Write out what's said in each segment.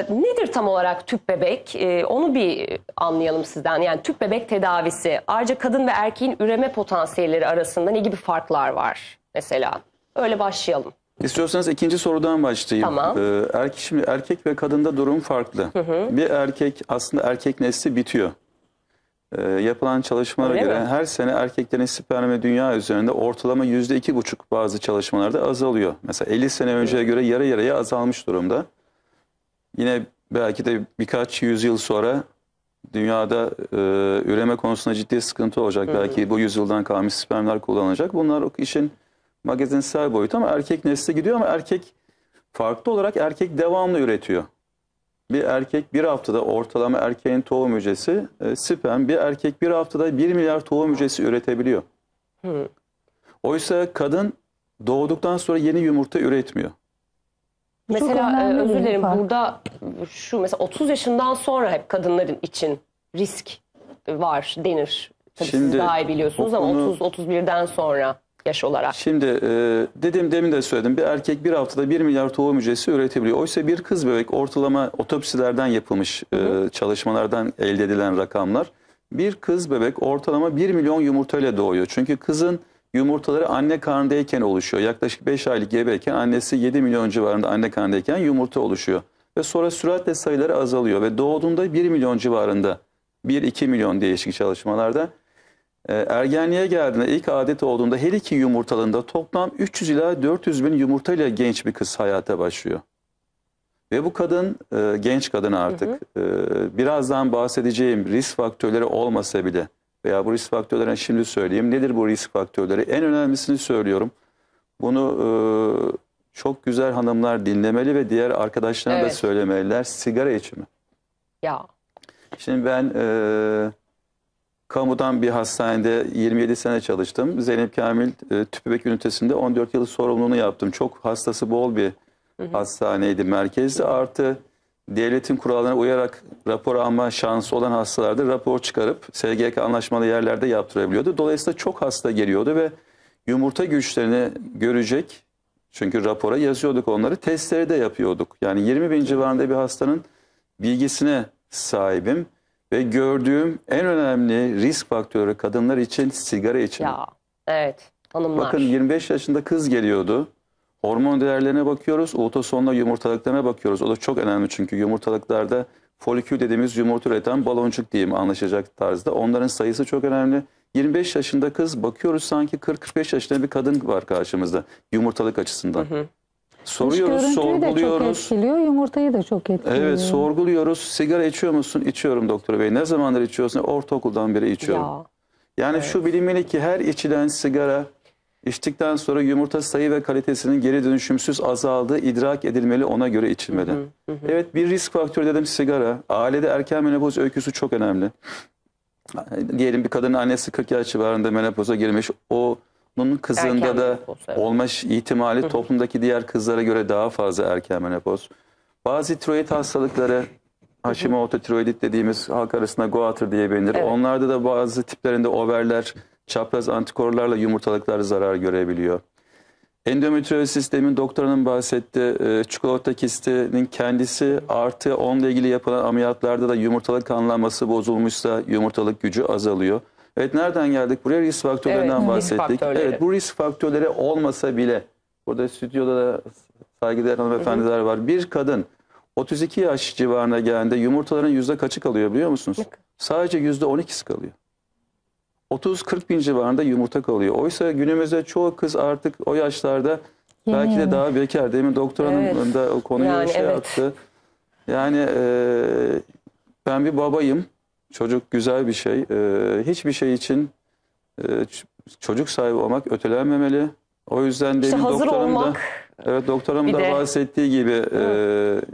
Nedir tam olarak tüp bebek? Ee, onu bir anlayalım sizden. Yani tüp bebek tedavisi. Ayrıca kadın ve erkeğin üreme potansiyelleri arasında ne gibi farklar var mesela? Öyle başlayalım. İstiyorsanız ikinci sorudan başlayayım. Tamam. Ee, erkek, şimdi erkek ve kadında durum farklı. Bir erkek aslında erkek nesli bitiyor. Ee, yapılan çalışmalara Öyle göre mi? her sene erkeklerin spermi dünya üzerinde ortalama yüzde iki buçuk bazı çalışmalarda azalıyor. Mesela 50 sene önceye göre yarı yarıya azalmış durumda. Yine belki de birkaç yüzyıl sonra dünyada e, üreme konusunda ciddi sıkıntı olacak. Belki bu yüzyıldan kalmış spermler kullanılacak. Bunlar o işin magazinsel boyutu ama erkek nesli gidiyor ama erkek farklı olarak erkek devamlı üretiyor. Bir erkek bir haftada ortalama erkeğin tohum hücresi e, sperm bir erkek bir haftada 1 milyar tohum hücresi üretebiliyor. Hı. Oysa kadın doğduktan sonra yeni yumurta üretmiyor. Bu Mesela e, özür dilerim fark. burada şu mesela 30 yaşından sonra hep kadınların için risk var denir. Tabii siz Şimdi daha iyi biliyorsunuz bu ama konu- 30-31'den sonra yaş olarak. Şimdi e, dedim demin de söyledim bir erkek bir haftada 1 milyar tohum hücresi üretebiliyor. Oysa bir kız bebek ortalama otopsilerden yapılmış e, çalışmalardan elde edilen rakamlar. Bir kız bebek ortalama 1 milyon yumurtayla doğuyor. Çünkü kızın yumurtaları anne karnındayken oluşuyor. Yaklaşık 5 aylık gebeyken annesi 7 milyon civarında anne karnındayken yumurta oluşuyor. Ve sonra süratle sayıları azalıyor ve doğduğunda 1 milyon civarında 1-2 milyon değişik çalışmalarda e, ergenliğe geldiğinde ilk adet olduğunda her iki yumurtalığında toplam 300 ila 400 bin yumurtayla genç bir kız hayata başlıyor. Ve bu kadın e, genç kadın artık e, birazdan bahsedeceğim risk faktörleri olmasa bile veya bu risk faktörlerini şimdi söyleyeyim. Nedir bu risk faktörleri? En önemlisini söylüyorum. Bunu e, çok güzel hanımlar dinlemeli ve diğer arkadaşlarına da Evet. söylemeliler. Sigara içimi. Ya Şimdi ben e, kamudan bir hastanede 27 sene çalıştım. Zeynep Kamil e, tüp bebek ünitesinde 14 yıl sorumluluğunu yaptım. Çok hastası bol bir hastaneydi, merkezdi. Artı devletin kurallarına uyarak rapor alma şansı olan hastalarda rapor çıkarıp SGK anlaşmalı yerlerde yaptırabiliyordu. Dolayısıyla çok hasta geliyordu ve yumurta güçlerini görecek çünkü rapora yazıyorduk onları. Testleri de yapıyorduk. Yani 20 bin civarında bir hastanın bilgisine sahibim. Ve gördüğüm en önemli risk faktörü kadınlar için sigara içimi. ya evet hanımlar. Bakın 25 yaşında kız geliyordu. Hormon değerlerine bakıyoruz. Ultrasonla yumurtalıklarına bakıyoruz. O da çok önemli çünkü yumurtalıklarda folikül dediğimiz yumurta üreten baloncuk diyeyim anlaşacak tarzda. Onların sayısı çok önemli. 25 yaşında kız bakıyoruz sanki 40-45 yaşında bir kadın var karşımızda yumurtalık açısından. Soruyoruz, görüntüyü de çok sorguluyoruz. etkiliyor, yumurtayı da çok etkiliyor. Evet sorguluyoruz. Sigara içiyor musun? İçiyorum doktor bey. Ne zamandır içiyorsun? Ortaokuldan beri içiyorum. Ya Yani şu bilinmeli ki her içilen sigara içtikten sonra yumurta sayı ve kalitesinin geri dönüşümsüz azaldığı idrak edilmeli ona göre içilmeli. Evet bir risk faktörü dedim sigara. Ailede erken menopoz öyküsü çok önemli. Diyelim bir kadının annesi 40 yaş civarında menopoza girmiş. Onun kızında Erken da menopoz, evet. olma ihtimali toplumdaki diğer kızlara göre daha fazla erken menopoz. Bazı tiroid hastalıkları Hashimoto tiroidit dediğimiz halk arasında goiter diye bilinir. Evet. Onlarda da bazı tiplerinde overler çapraz antikorlarla yumurtalıklar zarar görebiliyor. Endometriosis demin doktorunun bahsettiği e, çikolata kistinin kendisi artı onunla ilgili yapılan ameliyatlarda da yumurtalık kanlanması bozulmuşsa yumurtalık gücü azalıyor. Evet nereden geldik? Buraya risk faktörlerinden Evet, risk bahsettik. faktörleri. Evet bu risk faktörleri olmasa bile burada stüdyoda da saygıdeğer hanımefendiler var. Bir kadın 32 yaş civarına geldiğinde yumurtaların yüzde kaçı kalıyor biliyor musunuz? Sadece yüzde 12'si kalıyor. 30-40 bin civarında yumurta kalıyor. Oysa günümüzde çoğu kız artık o yaşlarda Yeni belki de daha bekar. Demin doktor hanım Evet. da o konuyu Yani şey evet. yaptı. Yani e, ben bir babayım. Çocuk güzel bir şey. E, hiçbir şey için e, çocuk sahibi olmak ötelenmemeli. O yüzden işte demin hazır doktorum da Evet doktorum da bahsettiği gibi e,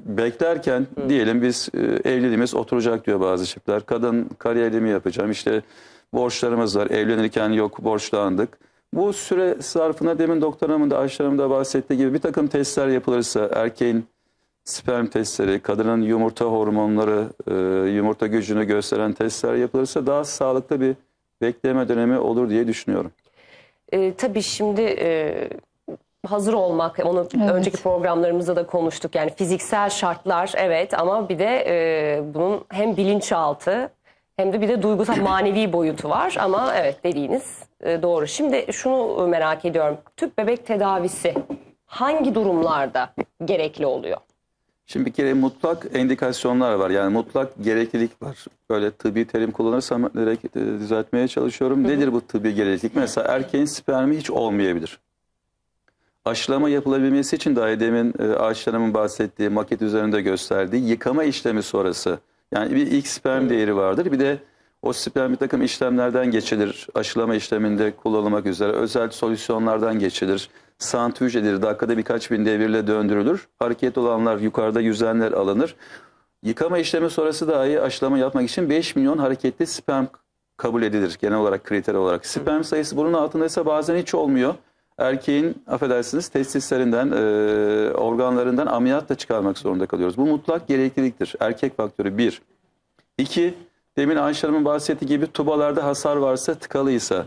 beklerken diyelim biz e, evliliğimiz oturacak diyor bazı çiftler. Kadın kariyerimi yapacağım işte borçlarımız var evlenirken yok borçlandık. Bu süre zarfına demin doktorumun da Ayşe Hanım'ın da bahsettiği gibi bir takım testler yapılırsa erkeğin sperm testleri, kadının yumurta hormonları, e, yumurta gücünü gösteren testler yapılırsa daha sağlıklı bir bekleme dönemi olur diye düşünüyorum. E, tabii şimdi e, hazır olmak, onu Evet. önceki programlarımızda da konuştuk. Yani fiziksel şartlar evet ama bir de e, bunun hem bilinçaltı hem de bir de duygusal manevi boyutu var. Ama evet dediğiniz e, doğru. Şimdi şunu merak ediyorum. Tüp bebek tedavisi hangi durumlarda gerekli oluyor? Şimdi bir kere mutlak endikasyonlar var. Yani mutlak gereklilik var. Böyle tıbbi terim kullanırsam direkt e, düzeltmeye çalışıyorum. Nedir bu tıbbi gereklilik? Mesela erkeğin spermi hiç olmayabilir. Aşılama yapılabilmesi için dahi demin e, Ayşe Hanım'ın bahsettiği maket üzerinde gösterdiği yıkama işlemi sonrası. Yani bir ilk sperm değeri vardır. Bir de o sperm bir takım işlemlerden geçilir. Aşılama işleminde kullanılmak üzere özel solüsyonlardan geçilir. Santrifüj edilir. Dakikada birkaç bin devirle döndürülür. Hareket olanlar yukarıda yüzenler alınır. Yıkama işlemi sonrası dahi aşılama yapmak için 5 milyon hareketli sperm kabul edilir genel olarak kriter olarak. Sperm sayısı bunun altındaysa bazen hiç olmuyor. Erkeğin affedersiniz testislerinden, e, organlarından ameliyatla çıkarmak zorunda kalıyoruz. Bu mutlak gerekliliktir. Erkek faktörü bir. İki, demin Ayşe Hanım'ın bahsettiği gibi tubalarda hasar varsa tıkalıysa,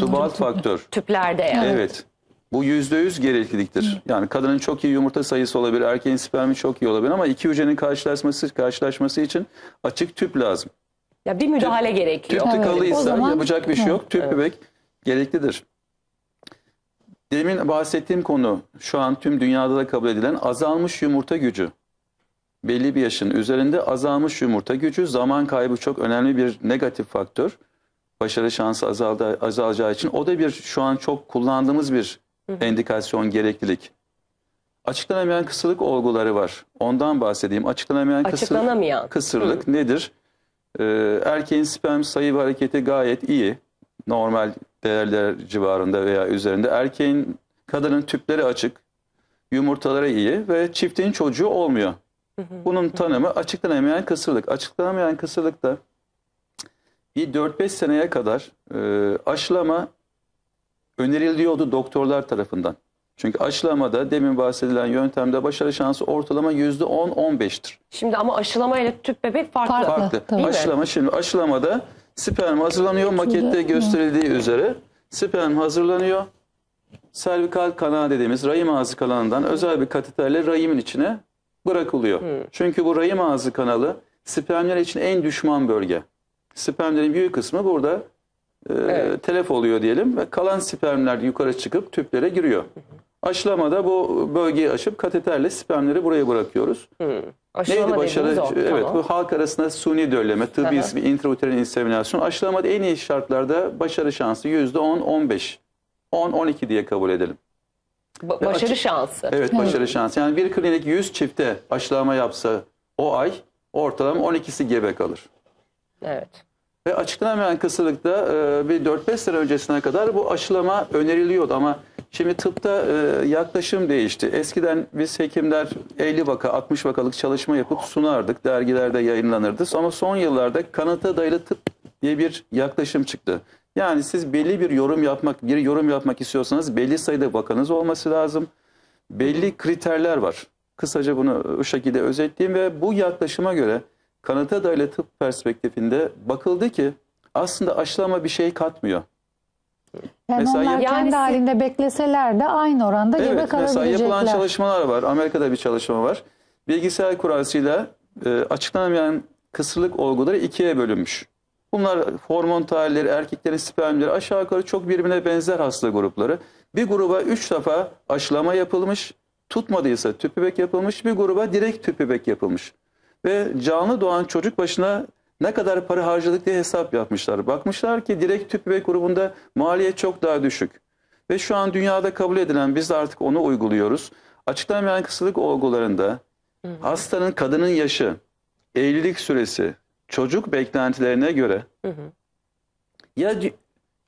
tubal faktör. Tüplerde yani. Evet. Bu yüzde yüz gerekliliktir. Yani kadının çok iyi yumurta sayısı olabilir, erkeğin spermi çok iyi olabilir ama iki hücrenin karşılaşması karşılaşması için açık tüp lazım. Ya bir müdahale gerekiyor. Tüp Evet, tıkalıysa o zaman- yapacak bir şey yok. Evet. Tüp bebek gereklidir. Demin bahsettiğim konu şu an tüm dünyada da kabul edilen azalmış yumurta gücü. Belli bir yaşın üzerinde azalmış yumurta gücü zaman kaybı çok önemli bir negatif faktör. Başarı şansı azaldı, azalacağı için o da bir şu an çok kullandığımız bir endikasyon gereklilik. Açıklanamayan kısırlık olguları var. Ondan bahsedeyim. Açıklanamayan Açıklanamayan. kısırlık nedir? Ee, erkeğin sperm sayı ve hareketi gayet iyi. Normal değerler civarında veya üzerinde. Erkeğin, kadının tüpleri açık, yumurtaları iyi ve çiftin çocuğu olmuyor. Bunun tanımı açıklanamayan kısırlık. Açıklanamayan kısırlıkta bir 4-5 seneye kadar e, aşılama öneriliyordu doktorlar tarafından. Çünkü aşılamada demin bahsedilen yöntemde başarı şansı ortalama %10-15'tir. Şimdi ama aşılamayla tüp bebek farklı. Farklı. Farklı. tabii. Aşılama şimdi aşılamada sperm hazırlanıyor makette gösterildiği üzere sperm hazırlanıyor. Servikal kanağı dediğimiz rahim ağzı kanalından özel bir kateterle rahimin içine bırakılıyor. Çünkü bu rahim ağzı kanalı spermler için en düşman bölge. Spermlerin büyük kısmı burada e, Evet. telef oluyor diyelim ve kalan spermler yukarı çıkıp tüplere giriyor. Aşılamada bu bölgeyi aşıp kateterle spermleri buraya bırakıyoruz. Aşılama Neydi başarı? o. Evet Tamam. bu halk arasında suni dölleme, tıbbi ismi intrauterin inseminasyon. Aşılamada en iyi şartlarda başarı şansı %10-15. 10-12 diye kabul edelim. Ba- başarı açık- şansı. Evet başarı şansı. Yani bir klinik 100 çifte aşılama yapsa o ay ortalama 12'si gebe kalır. Evet. Ve açıklanamayan kısırlıkta e, bir 4-5 sene öncesine kadar bu aşılama öneriliyordu ama şimdi tıpta e, yaklaşım değişti. Eskiden biz hekimler 50 vaka 60 vakalık çalışma yapıp sunardık. Dergilerde yayınlanırdı. Ama son yıllarda kanıta dayalı tıp diye bir yaklaşım çıktı. Yani siz belli bir yorum yapmak, bir yorum yapmak istiyorsanız belli sayıda vakanız olması lazım. Belli kriterler var. Kısaca bunu o şekilde özetleyeyim ve bu yaklaşıma göre kanıta dayalı tıp perspektifinde bakıldı ki aslında aşılama bir şey katmıyor. Yani Mesela onlar yap- kendi Yani halinde bekleseler de aynı oranda gebe Evet mesela kalabilecekler. yapılan çalışmalar var. Amerika'da bir çalışma var. Bilgisayar kurasıyla e, açıklanamayan kısırlık olguları ikiye bölünmüş. Bunlar hormon tahlilleri, erkeklerin spermleri aşağı yukarı çok birbirine benzer hasta grupları. Bir gruba 3 defa aşılama yapılmış, tutmadıysa tüp bebek yapılmış, bir gruba direkt tüp bebek yapılmış. Ve canlı doğan çocuk başına ne kadar para harcadık diye hesap yapmışlar. Bakmışlar ki direkt tüp bebek grubunda maliyet çok daha düşük. Ve şu an dünyada kabul edilen biz de artık onu uyguluyoruz. Açıklanmayan kısırlık olgularında hastanın kadının yaşı, evlilik süresi, çocuk beklentilerine göre ya di-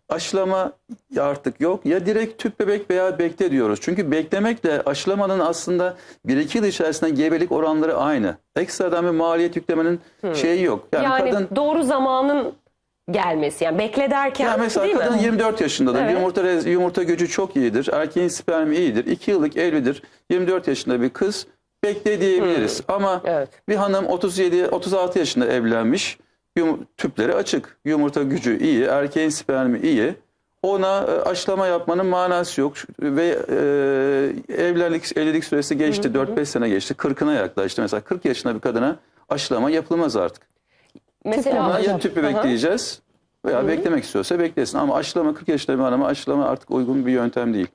aşılama artık yok ya direkt tüp bebek veya bekle diyoruz. Çünkü beklemekle aşılamanın aslında 1-2 yıl içerisinde gebelik oranları aynı. Ekstradan bir maliyet yüklemenin şeyi yok. Yani, Yani, kadın doğru zamanın gelmesi. Yani bekle derken ya mesela değil kadın mi? 24 yaşındadır. Evet. Yumurta yumurta gücü çok iyidir. Erkeğin spermi iyidir. 2 yıllık evlidir. 24 yaşında bir kız bekle diyebiliriz. Ama Evet. bir hanım 37 36 yaşında evlenmiş. Yum- tüpleri açık. Yumurta gücü iyi, erkeğin spermi iyi. ona e, aşılama yapmanın manası yok ve e, evlilik evlilik süresi geçti 4-5 sene geçti 40'ına yaklaştı mesela 40 yaşında bir kadına aşılama yapılmaz artık. Mesela Ona ya Hocam. tüp bebek Aha. diyeceğiz veya beklemek istiyorsa beklesin ama aşılama 40 yaşında bir hanıma aşılama artık uygun bir yöntem değil.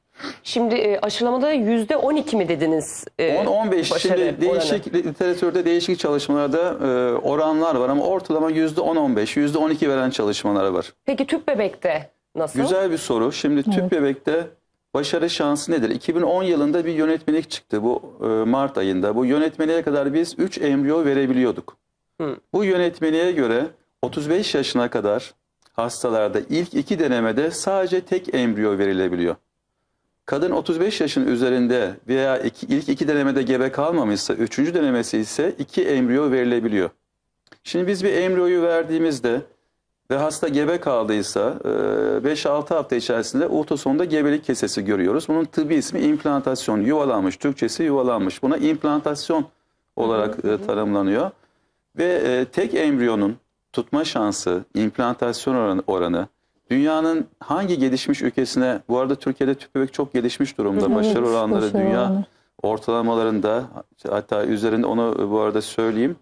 Şimdi e, aşılamada yüzde 12 mi dediniz? e, 10-15 başarı şimdi değişik oranı? literatürde değişik çalışmalarda e, oranlar var ama ortalama %10-15 %12 veren çalışmalar var. Peki tüp bebekte nasıl? Güzel bir soru. Şimdi tüp bebekte başarı şansı nedir? 2010 yılında bir yönetmelik çıktı bu e, Mart ayında. Bu yönetmeliğe kadar biz 3 embriyo verebiliyorduk. Hı. Bu yönetmeliğe göre 35 yaşına kadar hastalarda ilk iki denemede sadece tek embriyo verilebiliyor. Kadın 35 yaşın üzerinde veya iki, ilk iki denemede gebe kalmamışsa, üçüncü denemesi ise iki embriyo verilebiliyor. Şimdi biz bir embriyoyu verdiğimizde ve hasta gebe kaldıysa e, 5-6 hafta içerisinde ultrasonda gebelik kesesi görüyoruz. Bunun tıbbi ismi implantasyon, yuvalanmış, Türkçesi yuvalanmış. Buna implantasyon olarak e, tanımlanıyor. Ve e, tek embriyonun tutma şansı, implantasyon oranı, oranı dünyanın hangi gelişmiş ülkesine, bu arada Türkiye'de tüp bebek çok gelişmiş durumda. Başarı Evet, oranları başarı dünya oranı. ortalamalarında hatta üzerinde onu bu arada söyleyeyim.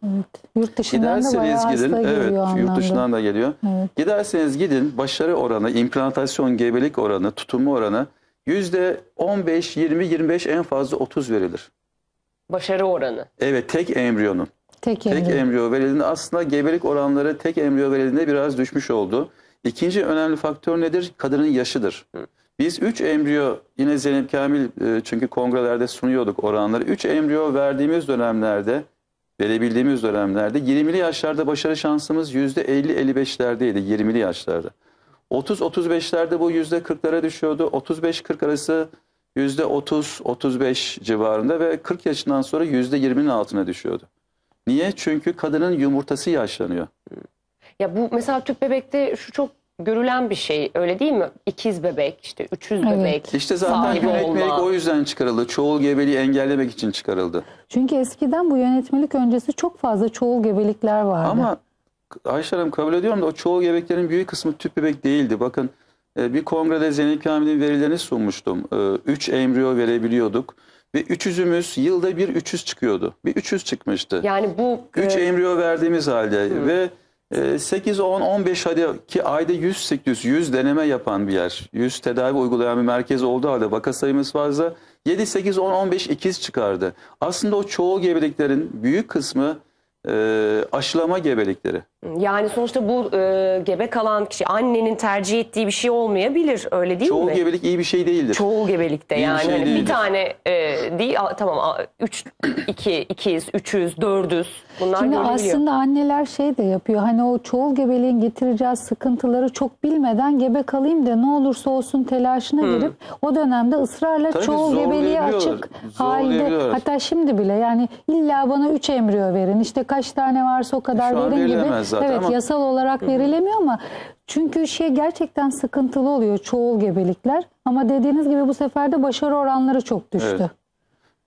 Yurt dışından da Giderseniz hasta gidin, geliyor evet anlamda. yurt dışından da geliyor. Evet. Giderseniz gidin başarı oranı, implantasyon, gebelik oranı, tutunma oranı yüzde 15, 20, 25 en fazla 30 verilir. Başarı oranı. Evet tek embriyonun. Tek, Tek embriyo. embriyo verildiğinde aslında gebelik oranları tek embriyo verildiğinde biraz düşmüş oldu. İkinci önemli faktör nedir? Kadının yaşıdır. Biz 3 embriyo yine Zeynep Kamil e, çünkü kongrelerde sunuyorduk oranları. 3 embriyo verdiğimiz dönemlerde verebildiğimiz dönemlerde 20'li yaşlarda başarı şansımız %50-55'lerdeydi 20'li yaşlarda. 30-35'lerde bu %40'lara düşüyordu. 35-40 arası %30-35 civarında ve 40 yaşından sonra %20'nin altına düşüyordu. Niye? Çünkü kadının yumurtası yaşlanıyor. Ya bu mesela tüp bebekte şu çok görülen bir şey öyle değil mi? İkiz bebek işte üçüz Evet. bebek. İşte zaten yönetmelik olma. o yüzden çıkarıldı. Çoğul gebeliği engellemek için çıkarıldı. Çünkü eskiden bu yönetmelik öncesi çok fazla çoğul gebelikler vardı. Ama Ayşe Hanım kabul ediyorum da o çoğul bebeklerin büyük kısmı tüp bebek değildi. Bakın e, bir kongrede Zeynep Kamil'in verilerini sunmuştum. 3 embriyo verebiliyorduk. Ve 300'ümüz yılda bir 300 çıkıyordu. Bir 300 çıkmıştı. Yani bu 3 e, embriyo verdiğimiz halde ve e, 8, 10, 15 hadi ki ayda 100 siklüs, 100 deneme yapan bir yer. 100 tedavi uygulayan bir merkez olduğu halde vaka sayımız fazla. 7, 8, 10, 15 ikiz çıkardı. Aslında o çoğul gebeliklerin büyük kısmı e, aşılama gebelikleri. Yani sonuçta bu e, gebe kalan kişi annenin tercih ettiği bir şey olmayabilir öyle değil Çoğul mi? gebelik iyi bir şey değildir. Çoğul gebelikte İyi bir yani şey Hani bir tane e, değil a- tamam a- üç, iki, ikiz, üçüz, dördüz bunlar Şimdi görülüyor. aslında anneler şey de yapıyor. Hani o çoğul gebeliğin getireceği sıkıntıları çok bilmeden gebe kalayım da ne olursa olsun telaşına girip o dönemde ısrarla Tabii çoğul gebeliğe açık halde. Hatta şimdi bile yani illa bana 3 embriyo verin. İşte kaç tane varsa o kadar Şu verin gibi. Zaten Evet ama- yasal olarak verilemiyor ama çünkü şey gerçekten sıkıntılı oluyor çoğul gebelikler. Ama dediğiniz gibi bu sefer de başarı oranları çok düştü. Evet.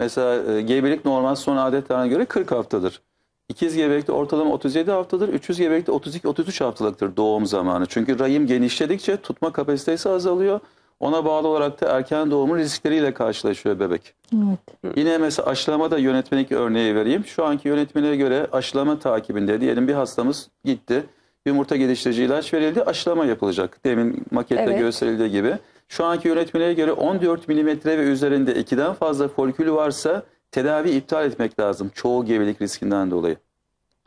Mesela e, gebelik normal son adetlerine göre 40 haftadır. İkiz gebelikte ortalama 37 haftadır. 300 gebelikte 32-33 haftalıktır doğum zamanı. Çünkü rahim genişledikçe tutma kapasitesi azalıyor. Ona bağlı olarak da erken doğumun riskleriyle karşılaşıyor bebek. Evet. Yine mesela aşılamada yönetmelik örneği vereyim. Şu anki yönetmeliğe göre aşılama takibinde diyelim bir hastamız gitti. Yumurta geliştirici ilaç verildi. Aşılama yapılacak. Demin makette Evet. gösterildiği gibi. Şu anki yönetmeliğe göre 14 milimetre ve üzerinde ikiden fazla folikül varsa tedavi iptal etmek lazım. Çoğu gebelik riskinden dolayı.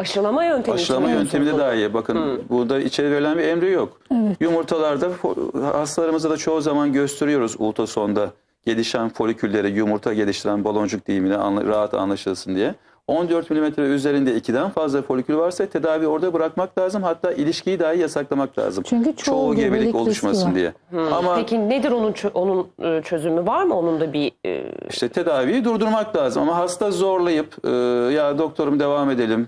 Aşılama yöntemi. Aşılama yöntemi de daha iyi. Bakın Hı. burada içeri verilen bir emri yok. Evet. Yumurtalarda hastalarımıza da çoğu zaman gösteriyoruz ultrasonda gelişen folikülleri yumurta geliştiren baloncuk deyimiyle anla- rahat anlaşılsın diye. 14 milimetre üzerinde ikiden fazla folikül varsa tedavi orada bırakmak lazım. Hatta ilişkiyi dahi yasaklamak lazım. Çünkü çoğul gebelik riski oluşmasın var. diye. Ama Peki nedir onun onun e, çözümü var mı? Onun da bir e, işte tedaviyi durdurmak lazım. Ama hasta zorlayıp e, ya doktorum devam edelim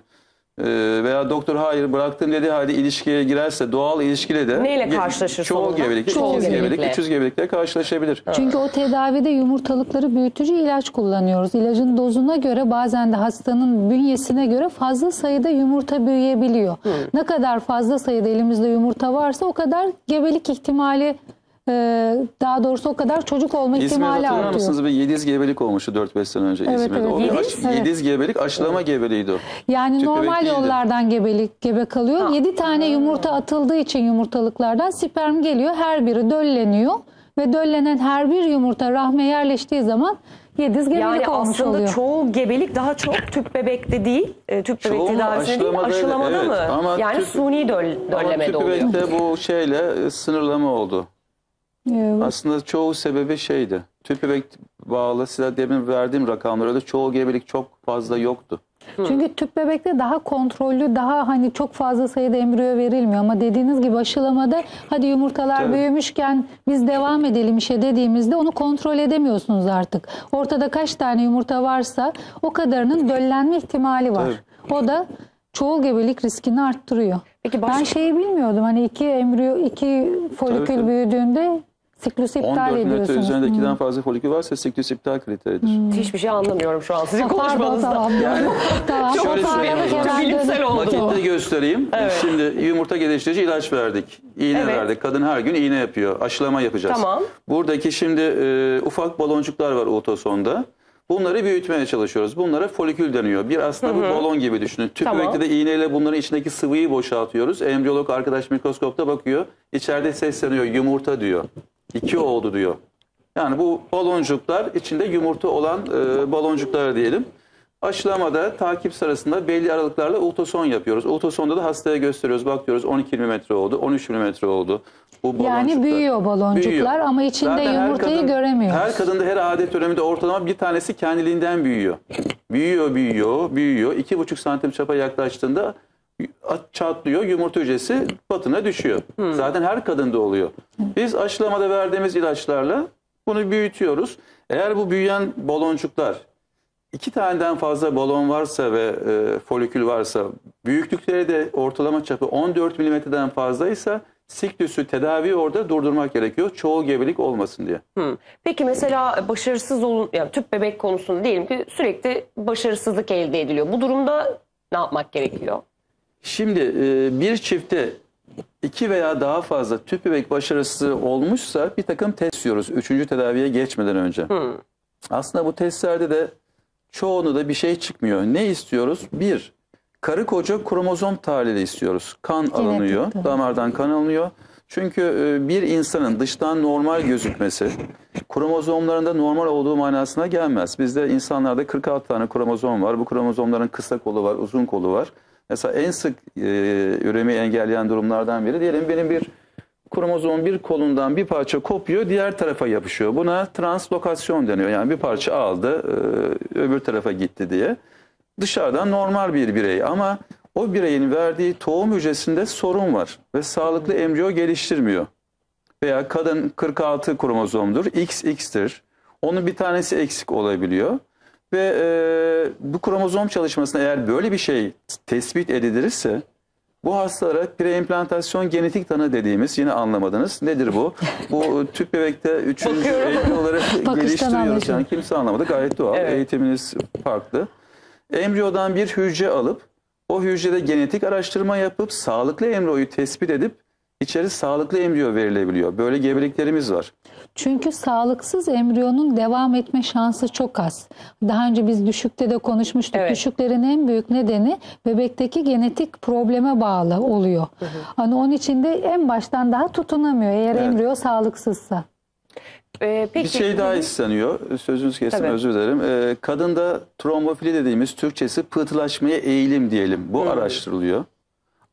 veya doktor hayır bıraktım dedi hadi ilişkiye girerse doğal ilişkiyle de Neyle karşılaşır Çoğu sonunda? gebelik, Çoğul ikiz gebelik, gebelikle. üçüz gebelikle karşılaşabilir. Çünkü o tedavide yumurtalıkları büyütücü ilaç kullanıyoruz. İlacın dozuna göre bazen de hastanın bünyesine göre fazla sayıda yumurta büyüyebiliyor. Ne kadar fazla sayıda elimizde yumurta varsa o kadar gebelik ihtimali daha doğrusu o kadar çocuk olma İzmir'de ihtimali hatırlar artıyor. mısınız? Bir Yediz gebelik olmuştu 4-5 sene önce Evet, İzmir'de. evet. O Yediz? aş- Evet. Yediz gebelik aşılama gebeliğiydi o. Yani Tüp bebek normal yollardan gebelik gebe kalıyor. Ha. 7 tane yumurta atıldığı için yumurtalıklardan sperm geliyor. Her biri dölleniyor ve döllenen her bir yumurta rahme yerleştiği zaman yediz gebelik Yani olmuş aslında oluyor. çoğu gebelik daha çok tüp bebekte değil, e, tüp bebek Çoğu tedavisinde değil, aşılamada, aşılamada evet. mı? Ama yani tüp- suni döl, Ama döllemede tüp oluyor. bebekte bu şeyle e, sınırlama oldu. Evet. Aslında çoğu sebebi şeydi. Tüp bebek bağlı size demin verdiğim rakamlarda çoğu gebelik çok fazla yoktu. Çünkü tüp bebekte daha kontrollü, daha hani çok fazla sayıda embriyo verilmiyor. Ama dediğiniz gibi aşılamada hadi yumurtalar Tabii. büyümüşken biz devam edelim işe dediğimizde onu kontrol edemiyorsunuz artık. Ortada kaç tane yumurta varsa o kadarının döllenme ihtimali var. O da çoğul gebelik riskini arttırıyor. Peki başka- Ben şeyi bilmiyordum hani iki embriyo, iki folikül Tabii, tabii. büyüdüğünde siklüsü iptal 14 metre ediyorsunuz. üzerinde ikiden fazla folikül varsa siklüs iptal kriteridir. Hiçbir şey anlamıyorum şu an sizin Pardon konuşmanızda. tamam. tamam. Çok Şöyle toparladık, söyleyeyim. hemen Bilimsel dönüp- oldu. Makitte göstereyim. Şimdi yumurta geliştirici ilaç verdik. İğne Evet. verdik. Kadın her gün iğne yapıyor. Aşılama yapacağız. Tamam. Buradaki şimdi e, ufak baloncuklar var ultrasonda. Bunları büyütmeye çalışıyoruz. Bunlara folikül deniyor. Bir aslında bu balon gibi düşünün. Tüp Tamam. bebekte de iğneyle bunların içindeki sıvıyı boşaltıyoruz. Embriyolog arkadaş mikroskopta bakıyor. İçeride sesleniyor. Yumurta diyor. İki oldu diyor. Yani bu baloncuklar içinde yumurta olan e, baloncuklar diyelim. Aşılamada takip sırasında belli aralıklarla ultrason yapıyoruz. Ultrasonda da hastaya gösteriyoruz. Bak diyoruz 12 mm oldu, 13 mm oldu. Bu Yani büyüyor baloncuklar Büyüyor. ama içinde Zaten her yumurtayı kadın- göremiyoruz. Her kadında her adet döneminde ortalama bir tanesi kendiliğinden büyüyor. Büyüyor, büyüyor, büyüyor. 2,5 santim çapa yaklaştığında çatlıyor, yumurta hücresi batına düşüyor. Zaten her kadında oluyor. Biz aşılamada verdiğimiz ilaçlarla bunu büyütüyoruz. Eğer bu büyüyen baloncuklar iki taneden fazla balon varsa ve e, folikül varsa, büyüklükleri de ortalama çapı 14 milimetreden fazlaysa siklüsü tedavi orada durdurmak gerekiyor. Çoğu gebelik olmasın diye. Hı. Peki mesela başarısız olun, yani tüp bebek konusunda diyelim ki sürekli başarısızlık elde ediliyor. Bu durumda ne yapmak gerekiyor? Şimdi e, bir çifte iki veya daha fazla tüp bebek başarısı olmuşsa bir takım test yiyoruz. Üçüncü tedaviye geçmeden önce. Aslında bu testlerde de çoğunu da bir şey çıkmıyor. Ne istiyoruz? Bir, karı koca kromozom tahlili istiyoruz. Kan alınıyor, tabii. damardan kan alınıyor. Çünkü e, bir insanın dıştan normal gözükmesi kromozomlarında normal olduğu manasına gelmez. Bizde insanlarda 46 tane kromozom var. Bu kromozomların kısa kolu var, uzun kolu var. Mesela en sık e, üremeyi engelleyen durumlardan biri diyelim benim bir kromozom bir kolundan bir parça kopuyor, diğer tarafa yapışıyor. Buna translokasyon deniyor. Yani bir parça aldı, e, öbür tarafa gitti diye. Dışarıdan normal bir birey ama o bireyin verdiği tohum hücresinde sorun var ve sağlıklı embriyo geliştirmiyor. Veya kadın 46 kromozomdur, XX'tir. Onun bir tanesi eksik olabiliyor. Ve e, bu kromozom çalışmasında eğer böyle bir şey tespit edilirse bu hastalara preimplantasyon genetik tanı dediğimiz yine anlamadınız. Nedir bu? Bu tüp bebekte üçüncü embriyoları Bakıştan geliştiriyoruz. Yani kimse anlamadı gayet doğal. Evet. Eğitiminiz farklı. Embriyodan bir hücre alıp o hücrede genetik araştırma yapıp sağlıklı embriyoyu tespit edip içeri sağlıklı embriyo verilebiliyor. Böyle gebeliklerimiz var. Çünkü sağlıksız embriyonun devam etme şansı çok az. Daha önce biz düşükte de konuşmuştuk. Evet. Düşüklerin en büyük nedeni bebekteki genetik probleme bağlı oluyor. Hani onun için de en baştan daha tutunamıyor eğer embriyo sağlıksızsa. Ee, peki, Bir şey daha isteniyor. Sözünüzü kestim Tabii. özür dilerim. Ee, kadında trombofili dediğimiz Türkçesi pıhtılaşmaya eğilim diyelim. Bu araştırılıyor.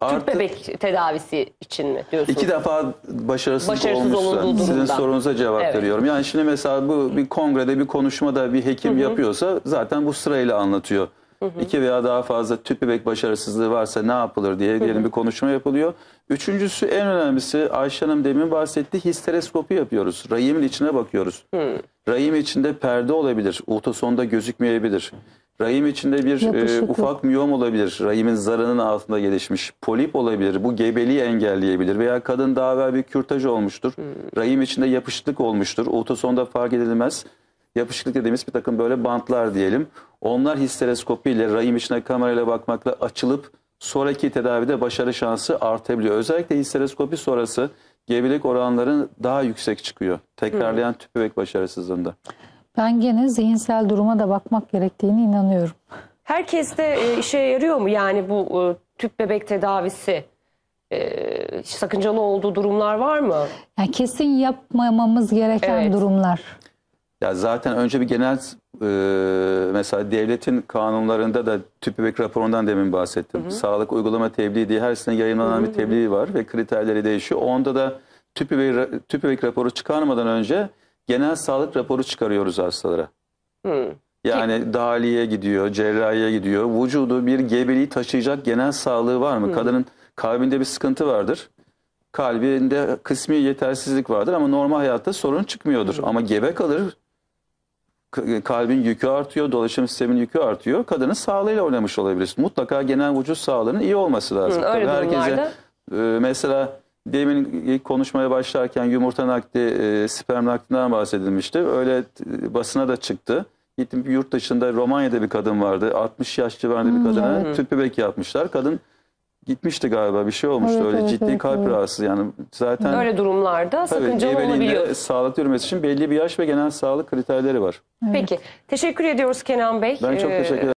Tüp Artı bebek tedavisi için mi diyorsunuz? iki defa başarısız, Başarısız olmuşsa sizin durumda. sorunuza cevap Evet. veriyorum. Yani şimdi mesela bu bir kongrede bir konuşmada bir hekim yapıyorsa zaten bu sırayla anlatıyor. İki veya daha fazla tüp bebek başarısızlığı varsa ne yapılır diye diyelim bir konuşma yapılıyor. Üçüncüsü en önemlisi Ayşe Hanım demin bahsetti histeroskopi yapıyoruz. Rahimin içine bakıyoruz. Rahim içinde perde olabilir. Ultrasonda gözükmeyebilir. Rahim içinde bir e, ufak miyom olabilir. Rahimin zarının altında gelişmiş. Polip olabilir. Bu gebeliği engelleyebilir. Veya kadın daha evvel bir kürtaj olmuştur. Rahim içinde yapışıklık olmuştur. Ultrasonda fark edilmez. Yapışıklık dediğimiz bir takım böyle bantlar diyelim. Onlar histeroskopiyle rahim içine kamerayla bakmakla açılıp sonraki tedavide başarı şansı artabiliyor. Özellikle histeroskopi sonrası gebelik oranları daha yüksek çıkıyor. Tekrarlayan tüp bebek başarısızlığında. Ben gene zihinsel duruma da bakmak gerektiğini inanıyorum. Herkeste e, işe yarıyor mu? Yani bu e, tüp bebek tedavisi e, sakıncalı olduğu durumlar var mı? Yani kesin yapmamamız gereken Evet. durumlar. Ya zaten önce bir genel e, mesela devletin kanunlarında da tüp bebek raporundan demin bahsettim. Sağlık uygulama tebliği diye her sene yayınlanan bir tebliğ var ve kriterleri değişiyor. Onda da tüp bebek, tüp bebek raporu çıkarmadan önce genel sağlık raporu çıkarıyoruz hastalara. Hı. Yani dahiliye gidiyor, cerrahiye gidiyor. Vücudu bir gebeliği taşıyacak genel sağlığı var mı? Kadının kalbinde bir sıkıntı vardır. Kalbinde kısmi yetersizlik vardır ama normal hayatta sorun çıkmıyordur. Ama gebe kalır, kalbin yükü artıyor, dolaşım sistemin yükü artıyor. Kadının sağlığıyla oynamış olabilir. Mutlaka genel vücut sağlığının iyi olması lazım. Hı, öyle Tabii durumlarda- e, mesela demin ilk konuşmaya başlarken yumurta nakli, e, sperm naklinden bahsedilmişti. Öyle e, basına da çıktı. Gittim bir yurt dışında Romanya'da bir kadın vardı. 60 yaş civarında bir kadına tüp bebek yapmışlar. Kadın gitmişti galiba bir şey olmuştu. Evet, öyle evet, ciddi evet, kalp evet. rahatsızlığı yani zaten Öyle durumlarda tabii sakıncalı olabiliyor. sağlıklı yürümesi için belli bir yaş ve genel sağlık kriterleri var. Peki. Teşekkür ediyoruz Kenan Bey. Ben çok Ee, teşekkür ederim.